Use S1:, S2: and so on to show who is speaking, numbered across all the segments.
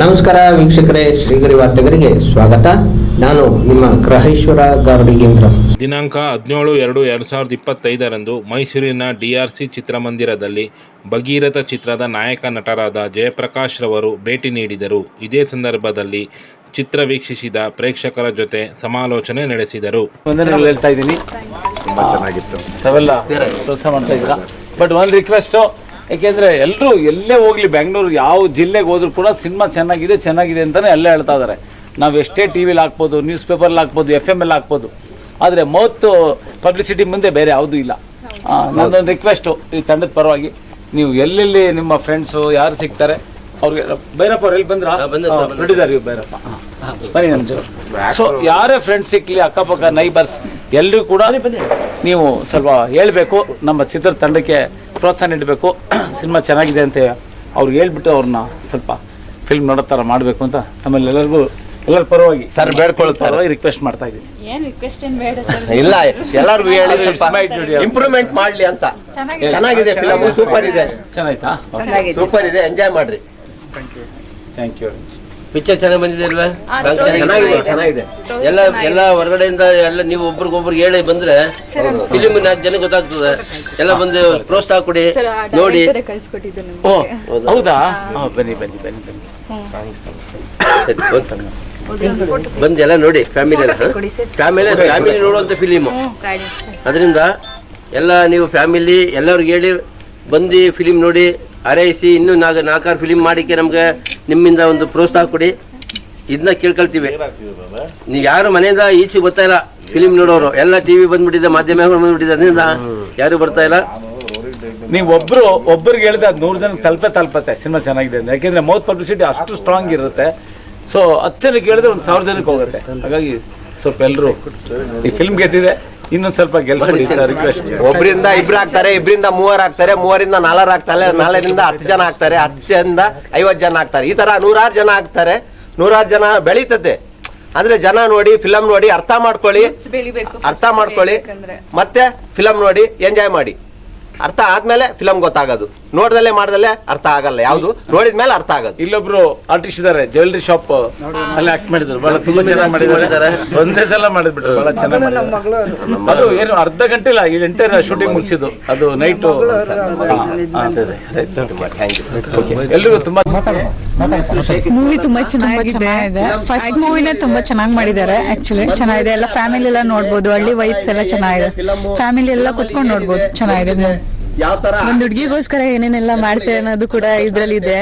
S1: ನಮಸ್ಕಾರ ವೀಕ್ಷಕರೇ ಶ್ರೀಗರಿ ವಾರ್ತೆಗರಿಗೆ ಸ್ವಾಗತ. ನಾನು ನಿಮ್ಮ ಗ್ರಹೇಶ್ವರ ಗಾರ್ಡಿಗೇಂದ್ರ
S2: ದಿನಾಂಕ ಹದಿನೇಳು ಎರಡು ಎರಡು ಸಾವಿರದ ಇಪ್ಪತ್ತೈದರಂದು ಮೈಸೂರಿನ ಡಿ ಆರ್ ಸಿ ಚಿತ್ರಮಂದಿರದಲ್ಲಿ ಭಗೀರಥ ಚಿತ್ರದ ನಾಯಕ ನಟರಾದ ಜಯಪ್ರಕಾಶ್ ರವರು ಭೇಟಿ ನೀಡಿದರು. ಇದೇ ಸಂದರ್ಭದಲ್ಲಿ ಚಿತ್ರ ವೀಕ್ಷಿಸಿದ ಪ್ರೇಕ್ಷಕರ ಜೊತೆ ಸಮಾಲೋಚನೆ ನಡೆಸಿದರು.
S3: ವಂದನೆಗಳು ಹೇಳ್ತಾ ಇದ್ದೀನಿ.
S4: ತುಂಬಾ ಚೆನ್ನಾಗಿತ್ತು.
S3: ತಾವೆಲ್ಲ ಕೆಲಸ ಮಾಡ್ತಾ ಇದ್ದೀರಾ? ಬಟ್ ಒಂದು ರಿಕ್ವೆಸ್ಟು ಯಾಕೆಂದ್ರೆ ಎಲ್ಲರೂ ಎಲ್ಲೇ ಹೋಗ್ಲಿ ಬೆಂಗಳೂರು ಯಾವ ಜಿಲ್ಲೆಗೆ ಹೋದ್ರು ಕೂಡ ಸಿನಿಮಾ ಚೆನ್ನಾಗಿದೆ ಚೆನ್ನಾಗಿದೆ ಅಂತಾನೆ ಎಲ್ಲ ಹೇಳ್ತಾ ಇದ್ದಾರೆ ನಾವು ಎಷ್ಟೇ ಟಿ ವಿಲಿ ಹಾಕ್ಬೋದು ನ್ಯೂಸ್ ಪೇಪರ್ಲಿ ಹಾಕ್ಬೋದು ಎಫ್ ಎಂ ಎಲ್ ಹಾಕ್ಬೋದು ಆದರೆ ಮೌತ್ ಪಬ್ಲಿಸಿಟಿ ಮುಂದೆ ಬೇರೆ ಯಾವುದೂ ಇಲ್ಲ. ನನ್ನೊಂದು ರಿಕ್ವೆಸ್ಟು ಈ ತಂಡದ ಪರವಾಗಿ ನೀವು ಎಲ್ಲೆಲ್ಲಿ ನಿಮ್ಮ ಫ್ರೆಂಡ್ಸು ಯಾರು ಸಿಗ್ತಾರೆ ಅವ್ರಿಗೆ ಭೈರಪ್ಪ ಅವ್ರು ಎಲ್ಲಿ ಬಂದ್ರ? ನೋಡಿದಾರ ಇವ್ರು ಭೈರಪ್ಪ. ಬನ್ನಿ ನಮ್ಮ ಜೊತೆ ಸೊ ಯಾರೇ ಫ್ರೆಂಡ್ಸ್ ಸಿಕ್ಲಿ ಅಕ್ಕಪಕ್ಕ ನೈಬರ್ಸ್ ಎಲ್ಲರೂ ಕೂಡ ನೀವು ಸ್ವಲ್ಪ ಹೇಳ್ಬೇಕು ನಮ್ಮ ಚಿತ್ರ ತಂಡಕ್ಕೆ ಪ್ರೋತ್ಸಾಹ ನೀಡಬೇಕು. ಸಿನಿಮಾ ಚೆನ್ನಾಗಿದೆ ಅಂತ ಅವ್ರಿಗೆ ಹೇಳ್ಬಿಟ್ಟು ಅವ್ರನ್ನ ಸ್ವಲ್ಪ ಫಿಲ್ಮ್ ನೋಡೋ ಥರ ಮಾಡಬೇಕು ಅಂತ ಆಮೇಲೆ ಎಲ್ಲರಿಗೂ ಎಲ್ಲರ ಪರವಾಗಿ
S4: ಸರ್ ಬೇಡ್ಕೊಳ್ತಾರೆ.
S3: ರಿಕ್ವೆಸ್ಟ್ ಮಾಡ್ತಾ ಇದ್ದೀನಿ.
S5: ಏನು ರಿಕ್ವೆಸ್ಟ್ ಏನ್ ಬೇಡ ಸರ್
S4: ಇಲ್ಲ ಎಲ್ಲರಿಗೂ ಹೇಳಿ ಸ್ವಲ್ಪ ಇಂಪ್ರೂವ್ಮೆಂಟ್ ಮಾಡ್ಲಿ ಅಂತ.
S5: ಚೆನ್ನಾಗಿದೆ.
S4: ಚೆನ್ನಾಗಿದೆ ಫಿಲಮ್ ಸೂಪರ್ ಇದೆ.
S3: ಚೆನ್ನಾಯ್ತಾ?
S4: ಸೂಪರ್ ಇದೆ ಎಂಜಾಯ್ ಮಾಡ್ರಿ.
S3: ಥ್ಯಾಂಕ್ ಯು
S6: ಪಿಕ್ಚರ್ ಚೆನ್ನಾಗಿ ಬಂದಿದೆ ಅಲ್ವಾ?
S5: ಆ,
S6: ಸಾಂಗ್
S5: story
S4: ಚೆನ್ನಾಗಿದೆ.
S5: ಚೆನ್ನಾಗಿದೆ.
S6: ಎಲ್ಲ ಎಲ್ಲ ಹೊರಗಡೆಯಿಂದ ಎಲ್ಲ ನೀವು ಒಬ್ರಿಗೊಬ್ರಿಗೆ ಹೇಳಿ ಬಂದ್ರೆ ಫಿಲಿಮ್ ನಾಲ್ಕು ಜನ ಗೊತ್ತಾಗ್ತದೆ. ಎಲ್ಲ ಬಂದು ಪ್ರೋತ್ಸಾಹ ಕೊಡಿ ನೋಡಿ.
S3: ಓ ಹೌದಾ? ಬನ್ನಿ ಬನ್ನಿ ಬನ್ನಿ ಬನ್ನಿ.
S6: ಸರಿ, ಬಂದು ಎಲ್ಲ ನೋಡಿ ಫ್ಯಾಮಿಲಿ ಎಲ್ಲ ಫ್ಯಾಮಿಲಿ ಫ್ಯಾಮಿಲಿ ನೋಡುವಂತ ಫಿಲಿಮು ಅದರಿಂದ ಎಲ್ಲ ನೀವು ಫ್ಯಾಮಿಲಿ ಎಲ್ಲರಿಗೆ ಹೇಳಿ ಬಂದು ಫಿಲಿಮ್ ನೋಡಿ. ಹಾರೈಸಿ ಇನ್ನೂ ನಾಲ್ಕು ನಾಲ್ಕಾರು ಫಿಲಿಮ್ ಮಾಡಿಕ್ಕೆ ನಮ್ಗೆ ನಿಮ್ಮಿಂದ ಒಂದು ಪ್ರೋತ್ಸಾಹ ಕೊಡಿ. ಇದನ್ನ ಕೇಳ್ಕೊಳ್ತೀವಿ. ನೀವು ಯಾರು ಮನೆಯಿಂದ ಈಚೆ ಬರ್ತಾ ಇಲ್ಲ. ಫಿಲಿಮ್ ನೋಡೋರು. ಎಲ್ಲ ಟಿವಿ ಬಂದ್ಬಿಟ್ಟಿದೆ, ಮಾಧ್ಯಮಗಳು ಬಂದ್ಬಿಟ್ಟಿದೆ. ಅದರಿಂದ ಯಾರು ಬರ್ತಾ ಇಲ್ಲ.
S3: ನೀವು ಒಬ್ರು ಒಬ್ಬರಿಗೆ ಹೇಳಿದ್ರೆ ಅದು ನೂರು ಜನ ತಲುಪೆ ತಲುಪತ್ತೆ. ಸಿನಿಮಾ ಚೆನ್ನಾಗಿದೆ ಯಾಕೆಂದ್ರೆ ಮೌತ್ ಪಬ್ಲಿಸಿಟಿ ಅಷ್ಟು ಸ್ಟ್ರಾಂಗ್ ಇರುತ್ತೆ. ಸೊ ಹತ್ತು ಜನಕ್ಕೆ ಹೇಳಿದ್ರೆ ಒಂದು ಸಾವಿರ ಜನಕ್ಕೆ ಹೋಗುತ್ತೆ. ಹಾಗಾಗಿ ಸ್ವಲ್ಪ ಎಲ್ಲರೂ ಈ ಫಿಲ್ಮ್ ಗೆದ್ದಿದೆ. ಇನ್ನೊಂದು ಸ್ವಲ್ಪ ಗೆಲ್ಸ್ಬಿಡಿ ರಿಕ್ವೆಸ್ಟ್
S4: ಒಬ್ರಿಂದ ಇಬ್ರು ಆಗ್ತಾರೆ ಇಬ್ರಿಂದ ಮೂವರ್ ಆಗ್ತಾರೆ ಮೂವರಿಂದ ನಾಲ್ಕರ ಆಗ್ತಾರೆ ನಾಲ್ಕರಿಂದ ಹತ್ತು ಜನ ಆಗ್ತಾರೆ ಹತ್ತು ಜನದಿಂದ ಐವತ್ತು ಜನ ಆಗ್ತಾರೆ. ಈ ತರ ನೂರಾರು ಜನ ಆಗ್ತಾರೆ. ನೂರಾರು ಜನ ಬೆಳೀತದೆ. ಅಂದ್ರೆ ಜನ ನೋಡಿ ಫಿಲಂ ನೋಡಿ ಅರ್ಥ ಮಾಡ್ಕೊಳ್ಳಿ.
S5: ಬೆಳಿಬೇಕು
S4: ಅರ್ಥ ಮಾಡ್ಕೊಳ್ಳಿ. ಮತ್ತೆ ಫಿಲಂ ನೋಡಿ ಎಂಜಾಯ್ ಮಾಡಿ. ಅರ್ಥ ಆದ್ಮೇಲೆ ಫಿಲಂ ಗೊತ್ತಾಗೋದು. ನೋಡ್ದಲ್ಲೇ ಮಾಡ್ದಲ್ಲೇ ಅರ್ಥ ಆಗಲ್ಲ. ಯಾವ್ದು? ನೋಡಿದ್ಮೇಲೆ ಅರ್ಥ ಆಗಲ್ಲ
S3: ಇಲ್ಲೊಬ್ರು ಆರ್ಟಿಸ್ಟ್ ಇದಾರೆ ಜ್ಯುವೆಲ್ರಿ ಶಾಪ್ ಅಲ್ಲಿ ಆಕ್ಟ್ ಮಾಡಿದ್ರು. ಬಹಳ ತುಂಬಾ ಚೆನ್ನಾಗಿ ಮಾಡಿದ್ದಾರೆ. ಒಂದೇ ಸಲ ಮಾಡಿದ್ಬಿಟ್ರು. ಬಹಳ ಚೆನ್ನಾಗಿ ಅದು. ಏನು ಅರ್ಧ ಗಂಟೆ ಇಲ್ಲ ಈ ಎಂಟೈರ್ ಶೂಟಿಂಗ್ ಮುಗಿಸಿದ್ದು. ಅದು ನೈಟ್ ಎಲ್ರಿಗೂ ತುಂಬಾ
S7: ಮೂವಿ ತುಂಬಾ ಚೆನ್ನಾಗಿದೆ. ಫಸ್ಟ್ ಮೂವಿನ ತುಂಬಾ ಚೆನ್ನಾಗಿ ಮಾಡಿದ್ದಾರೆ. ಆಕ್ಚುಲಿ ಚೆನ್ನಾಗಿದೆ. ಎಲ್ಲ ಫ್ಯಾಮಿಲಿ ಎಲ್ಲ ನೋಡ್ಬೋದು. ಹಳ್ಳಿ ವೈಫ್ಸ್ ಎಲ್ಲ ಚೆನ್ನಾಗಿದೆ. ಫ್ಯಾಮಿಲಿ ಎಲ್ಲ ಕುತ್ಕೊಂಡು ನೋಡ್ಬೋದು. ಚೆನ್ನಾಗಿದೆ.
S4: ಯಾವ ತರ?
S7: ಒಂದ್ ಹುಡುಗಿಗೋಸ್ಕರ ಏನೇನೆಲ್ಲ ಮಾಡ್ತಾರೆ ಅನ್ನೋದು ಕೂಡ ಇದ್ರಲ್ಲಿ ಇದೆ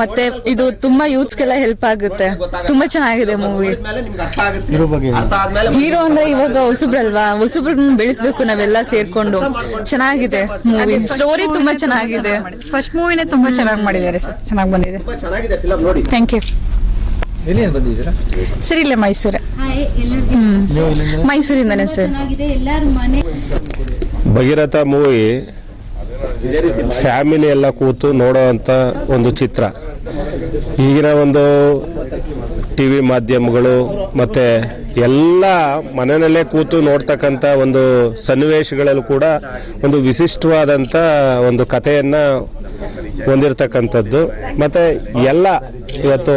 S7: ಮತ್ತೆ ಇದು ತುಂಬಾ ಯೂತ್ಸ್ಗೆಲ್ಲ ಹೆಲ್ಪ್ ಆಗುತ್ತೆ. ತುಂಬಾ ಚೆನ್ನಾಗಿದೆ ಮೂವಿ
S4: ಮೇಲೆ ನಿಮ್ಗೆ ಅರ್ಥ ಆಗುತ್ತೆ. ಅರ್ಥ ಆದ್ಮೇಲೆ
S7: ಹೀರೋ ಅಂದ್ರೆ ಇವಾಗ ಹೊಸಬ್ರಲ್ವಾ? ಹೊಸಬ್ರನ್ನ ಬೆಳೆಸ್ಬೇಕು ನಾವೆಲ್ಲ ಸೇರ್ಕೊಂಡು. ಚೆನ್ನಾಗಿದೆ ಮೂವಿ ಸ್ಟೋರಿ ತುಂಬಾ ಚೆನ್ನಾಗಿದೆ. ಫಸ್ಟ್ ಮೂವಿನೇ ತುಂಬಾ ಚೆನ್ನಾಗಿ ಮಾಡಿದ್ದಾರೆ ಸರ್. ಚೆನ್ನಾಗಿ ಬಂದಿದೆ.
S4: ತುಂಬಾ ಚೆನ್ನಾಗಿದೆ ಫಿಲಮ್ ನೋಡಿ.
S7: ಥ್ಯಾಂಕ್ ಯು ಸರ್ ಇಲ್ಲೇ ಮೈಸೂರು.
S8: ಹಾಯ್ ಎಲ್ಲರಿಗೂ
S7: ಮೈಸೂರಿಂದಾನೆ ಸರ್.
S8: ಚೆನ್ನಾಗಿದೆ. ಎಲ್ಲಾರು ಮನೆ
S9: ಭಗೀರಥ ಮೂವಿ ಫ್ಯಾಮಿಲಿ ಎಲ್ಲ ಕೂತು ನೋಡೋವಂಥ ಒಂದು ಚಿತ್ರ. ಈಗಿನ ಒಂದು ಟಿ ವಿ ಮಾಧ್ಯಮಗಳು ಮತ್ತು ಎಲ್ಲ ಮನೆಯಲ್ಲೇ ಕೂತು ನೋಡ್ತಕ್ಕಂಥ ಒಂದು ಸನ್ನಿವೇಶಗಳಲ್ಲೂ ಕೂಡ ಒಂದು ವಿಶಿಷ್ಟವಾದಂಥ ಒಂದು ಕಥೆಯನ್ನು ಹೊಂದಿರತಕ್ಕಂಥದ್ದು. ಮತ್ತು ಎಲ್ಲ ಇವತ್ತು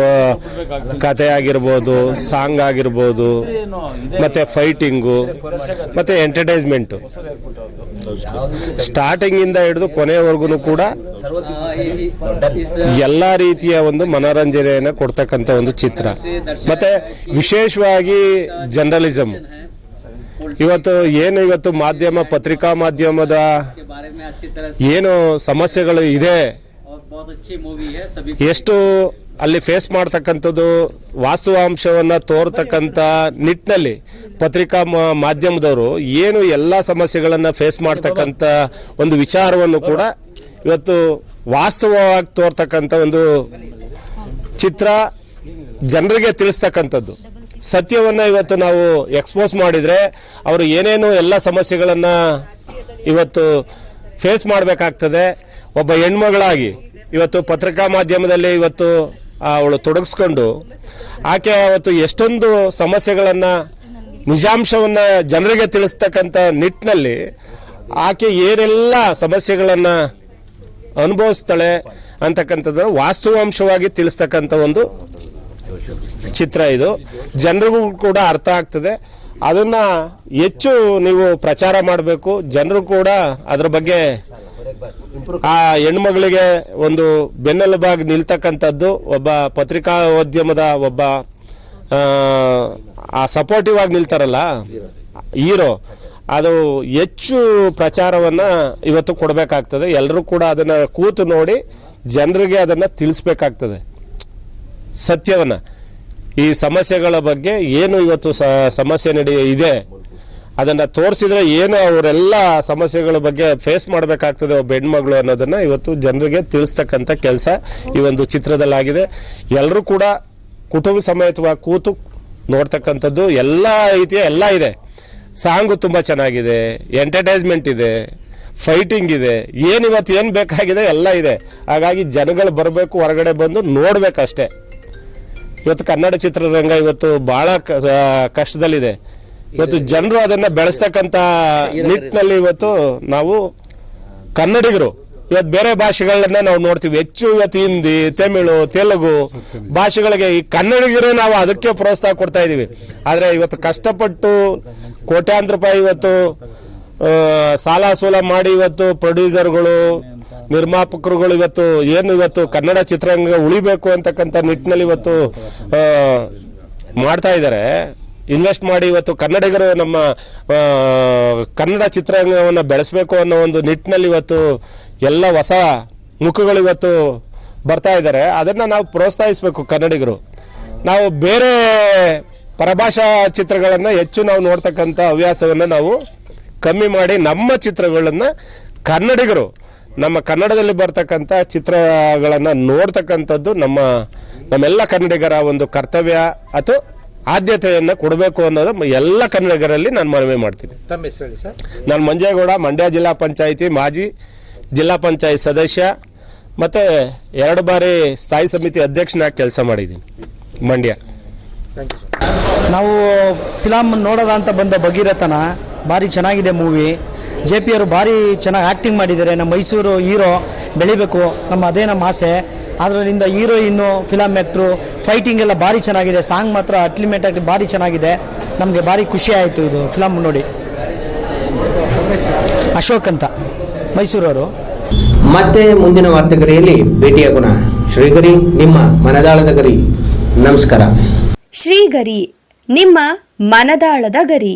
S9: ಕತೆ ಆಗಿರ್ಬೋದು, ಸಾಂಗ್ ಆಗಿರ್ಬೋದು, ಮತ್ತು ಫೈಟಿಂಗು ಮತ್ತು ಎಂಟರ್ಟೈನ್ಮೆಂಟು ಸ್ಟಾರ್ಟಿಂಗಿಂದ ಹಿಡಿದು ಕೊನೆಯವರೆಗೂ ಕೂಡ ಎಲ್ಲ ರೀತಿಯ ಒಂದು ಮನೋರಂಜನೆಯನ್ನು ಕೊಡ್ತಕ್ಕಂಥ ಒಂದು ಚಿತ್ರ. ಮತ್ತೆ ವಿಶೇಷವಾಗಿ ಜರ್ನಲಿಸಮ್ ಇವತ್ತು ಏನು ಇವತ್ತು ಮಾಧ್ಯಮ, ಪತ್ರಿಕಾ ಮಾಧ್ಯಮದ ಏನು ಸಮಸ್ಯೆಗಳು ಇದೆ ಎಷ್ಟು ಅಲ್ಲಿ ಫೇಸ್ ಮಾಡ್ತಕ್ಕಂಥದ್ದು ವಾಸ್ತವಾಂಶವನ್ನ ತೋರ್ತಕ್ಕಂಥ ನಿಟ್ಟಿನಲ್ಲಿ ಪತ್ರಿಕಾ ಮಾಧ್ಯಮದವರು ಏನು ಎಲ್ಲ ಸಮಸ್ಯೆಗಳನ್ನ ಫೇಸ್ ಮಾಡ್ತಕ್ಕಂಥ ಒಂದು ವಿಚಾರವನ್ನು ಕೂಡ ಇವತ್ತು ವಾಸ್ತವವಾಗಿ ತೋರ್ತಕ್ಕಂಥ ಒಂದು ಚಿತ್ರ ಜನರಿಗೆ ತಿಳಿಸ್ತಕ್ಕಂಥದ್ದು. ಸತ್ಯವನ್ನ ಇವತ್ತು ನಾವು ಎಕ್ಸ್ಪೋಸ್ ಮಾಡಿದ್ರೆ ಅವರು ಏನೇನು ಎಲ್ಲ ಸಮಸ್ಯೆಗಳನ್ನ ಇವತ್ತು ಫೇಸ್ ಮಾಡಬೇಕಾಗ್ತದೆ. ಒಬ್ಬ ಹೆಣ್ಮಗಳಾಗಿ ಇವತ್ತು ಪತ್ರಿಕಾ ಮಾಧ್ಯಮದಲ್ಲಿ ಇವತ್ತು ಅವಳು ತೊಡಗಿಸ್ಕೊಂಡು ಆಕೆ ಅವತ್ತು ಎಷ್ಟೊಂದು ಸಮಸ್ಯೆಗಳನ್ನ, ನಿಜಾಂಶವನ್ನ ಜನರಿಗೆ ತಿಳಿಸ್ತಕ್ಕಂಥ ನಿಟ್ಟಿನಲ್ಲಿ ಆಕೆ ಏನೆಲ್ಲ ಸಮಸ್ಯೆಗಳನ್ನ ಅನುಭವಿಸ್ತಾಳೆ ಅಂತಕ್ಕಂಥದ್ದು ವಾಸ್ತವಾಂಶವಾಗಿ ತಿಳಿಸ್ತಕ್ಕಂಥ ಒಂದು ಚಿತ್ರ ಇದು. ಜನರಿಗೂ ಕೂಡ ಅರ್ಥ ಆಗ್ತದೆ. ಅದನ್ನ ಹೆಚ್ಚು ನೀವು ಪ್ರಚಾರ ಮಾಡಬೇಕು. ಜನರು ಕೂಡ ಅದ್ರ ಬಗ್ಗೆ ಆ ಹೆಣ್ಮಗಳಿಗೆ ಒಂದು ಬೆನ್ನೆಲುಬಾಗಿ ನಿಲ್ತಕ್ಕಂಥದ್ದು ಒಬ್ಬ ಪತ್ರಿಕಾೋದ್ಯಮದ ಒಬ್ಬ ಆ, ಸಪೋರ್ಟಿವ್ ಆಗಿ ನಿಲ್ತಾರಲ್ಲ ಹೀರೋ. ಅದು ಹೆಚ್ಚು ಪ್ರಚಾರವನ್ನ ಇವತ್ತು ಕೊಡಬೇಕಾಗ್ತದೆ. ಎಲ್ಲರೂ ಕೂಡ ಅದನ್ನ ಕೂತು ನೋಡಿ ಜನರಿಗೆ ಅದನ್ನ ತಿಳಿಸ್ಬೇಕಾಗ್ತದೆ. ಸತ್ಯವನ್ನ. ಈ ಸಮಸ್ಯೆಗಳ ಬಗ್ಗೆ ಏನು ಇವತ್ತು ಸಮಸ್ಯೆ ನಡೆಯ ಇದೆ. ಅದನ್ನ ತೋರಿಸಿದ್ರೆ ಏನು ಅವರೆಲ್ಲ ಸಮಸ್ಯೆಗಳ ಬಗ್ಗೆ ಫೇಸ್ ಮಾಡಬೇಕಾಗ್ತದೆ ಒಬ್ಬ ಹೆಣ್ಮಗಳು ಅನ್ನೋದನ್ನ ಇವತ್ತು ಜನರಿಗೆ ತಿಳಿಸ್ತಕ್ಕಂಥ ಕೆಲಸ ಈ ಒಂದು ಚಿತ್ರದಲ್ಲಾಗಿದೆ. ಎಲ್ಲರೂ ಕೂಡ ಕುಟುಂಬ ಸಮೇತವಾಗಿ ಕೂತು ನೋಡ್ತಕ್ಕಂಥದ್ದು ಎಲ್ಲ ರೀತಿಯ ಎಲ್ಲ ಇದೆ. ಸಾಂಗು ತುಂಬಾ ಚೆನ್ನಾಗಿದೆ ಎಂಟರ್ಟೈಸ್ಮೆಂಟ್ ಇದೆ ಫೈಟಿಂಗ್ ಇದೆ ಏನು ಇವತ್ತು ಏನು ಬೇಕಾಗಿದೆ ಎಲ್ಲ ಇದೆ. ಹಾಗಾಗಿ ಜನಗಳು ಬರಬೇಕು, ಹೊರಗಡೆ ಬಂದು ನೋಡ್ಬೇಕಷ್ಟೇ. ಇವತ್ತು ಕನ್ನಡ ಚಿತ್ರರಂಗ ಇವತ್ತು ಬಹಳ ಕಷ್ಟದಲ್ಲಿದೆ. ಇವತ್ತು ಜನರು ಅದನ್ನ ಬೆಳೆಸ್ತಕ್ಕಂತ ನಿಟ್ಟಿನಲ್ಲಿ ಇವತ್ತು ನಾವು ಕನ್ನಡಿಗರು. ಇವತ್ತು ಬೇರೆ ಭಾಷೆಗಳನ್ನ ನಾವು ನೋಡ್ತೀವಿ. ಹೆಚ್ಚು ಇವತ್ತು ಹಿಂದಿ ತಮಿಳು ತೆಲುಗು ಭಾಷೆಗಳಿಗೆ ಈ ಕನ್ನಡಿಗರೇ ನಾವು ಅದಕ್ಕೆ ಪ್ರೋತ್ಸಾಹ ಕೊಡ್ತಾ ಇದೀವಿ ಆದ್ರೆ ಇವತ್ತು ಕಷ್ಟಪಟ್ಟು ಕೋಟ್ಯಾಂತರ ರೂಪಾಯಿ ಇವತ್ತು ಸಾಲ ಸೂಲ ಮಾಡಿ ಇವತ್ತು ಪ್ರೊಡ್ಯೂಸರ್ಗಳು ನಿರ್ಮಾಪಕರುಗಳು ಇವತ್ತು ಏನು ಇವತ್ತು ಕನ್ನಡ ಚಿತ್ರರಂಗ ಉಳಿಬೇಕು ಅಂತಕ್ಕಂಥ ನಿಟ್ಟಿನಲ್ಲಿ ಇವತ್ತು ಮಾಡ್ತಾ ಇದ್ದಾರೆ. ಇನ್ವೆಸ್ಟ್ ಮಾಡಿ ಇವತ್ತು ಕನ್ನಡಿಗರು ನಮ್ಮ ಕನ್ನಡ ಚಿತ್ರರಂಗವನ್ನು ಬೆಳೆಸಬೇಕು ಅನ್ನೋ ಒಂದು ನಿಟ್ಟಿನಲ್ಲಿ ಇವತ್ತು ಎಲ್ಲ ಹೊಸ ಮುಖಗಳು ಇವತ್ತು ಬರ್ತಾ ಇದ್ದಾರೆ. ಅದನ್ನು ನಾವು ಪ್ರೋತ್ಸಾಹಿಸಬೇಕು ಕನ್ನಡಿಗರು. ನಾವು ಬೇರೆ ಪರಭಾಷಾ ಚಿತ್ರಗಳನ್ನು ಹೆಚ್ಚು ನಾವು ನೋಡ್ತಕ್ಕಂಥ ಹವ್ಯಾಸವನ್ನು ನಾವು ಕಮ್ಮಿ ಮಾಡಿ ನಮ್ಮ ಚಿತ್ರಗಳನ್ನು ಕನ್ನಡಿಗರು ನಮ್ಮ ಕನ್ನಡದಲ್ಲಿ ಬರ್ತಕ್ಕಂಥ ಚಿತ್ರಗಳನ್ನು ನೋಡ್ತಕ್ಕಂಥದ್ದು ನಮ್ಮ ನಮ್ಮೆಲ್ಲ ಕನ್ನಡಿಗರ ಒಂದು ಕರ್ತವ್ಯ ಅಥವಾ ಆದ್ಯತೆಯನ್ನು ಕೊಡಬೇಕು ಅನ್ನೋದು ಎಲ್ಲ ಕನ್ನಡಿಗರಲ್ಲಿ ನಾನು ಮನವಿ ಮಾಡ್ತೀನಿ.
S1: ತಮ್ಮ ಹೆಸರು ಹೇಳಿ ಸರ್?
S9: ನಾನು ಮಂಜೇಗೌಡ ಮಂಡ್ಯ ಜಿಲ್ಲಾ ಪಂಚಾಯಿತಿ ಮಾಜಿ ಜಿಲ್ಲಾ ಪಂಚಾಯತ್ ಸದಸ್ಯ ಮತ್ತೆ ಎರಡು ಬಾರಿ ಸ್ಥಾಯಿ ಸಮಿತಿ ಅಧ್ಯಕ್ಷನಾಗಿ ಕೆಲಸ ಮಾಡಿದ್ದೀನಿ ಮಂಡ್ಯ.
S10: ನಾವು ಫಿಲಮ್ ನೋಡೋದ ಅಂತ ಬಂದ ಭಗೀರಥನ ಭಾರಿ ಚೆನ್ನಾಗಿದೆ ಮೂವಿ. ಜೆ ಪಿ ಅವರು ಭಾರಿ ಚೆನ್ನಾಗಿ ಆ್ಯಕ್ಟಿಂಗ್ ಮಾಡಿದ್ದಾರೆ. ನಮ್ಮ ಮೈಸೂರು ಹೀರೋ ಬೆಳಿಬೇಕು. ನಮ್ಮ ಅದೇ ನಮ್ಮ ಆಸೆ. ಅದರಿಂದ ಹೀರೋಯಿನ್ನು ಫಿಲಮ್ ಆ್ಯಕ್ಟ್ರು ಫೈಟಿಂಗ್ ಎಲ್ಲ ಭಾರಿ ಚೆನ್ನಾಗಿದೆ. ಸಾಂಗ್ ಮಾತ್ರ ಅಟ್ಲಿಮೆಂಟ್ ಆಗಿ ಭಾರಿ ಚೆನ್ನಾಗಿದೆ. ನಮಗೆ ಭಾರಿ ಖುಷಿ ಆಯಿತು ಇದು ಫಿಲಮ್ ನೋಡಿ. ಅಶೋಕ್ ಅಂತ ಮೈಸೂರವರು.
S1: ಮತ್ತೆ ಮುಂದಿನ ವಾರ್ತೆಗರಿಯಲ್ಲಿ ಭೇಟಿಯಾಗೋಣ ಶ್ರೀಗರಿ ನಿಮ್ಮ ಮನದಾಳದ ಗರಿ. ನಮಸ್ಕಾರ.
S5: ಶ್ರೀಗರಿ ನಿಮ್ಮ ಮನದಾಳದ ಗರಿ.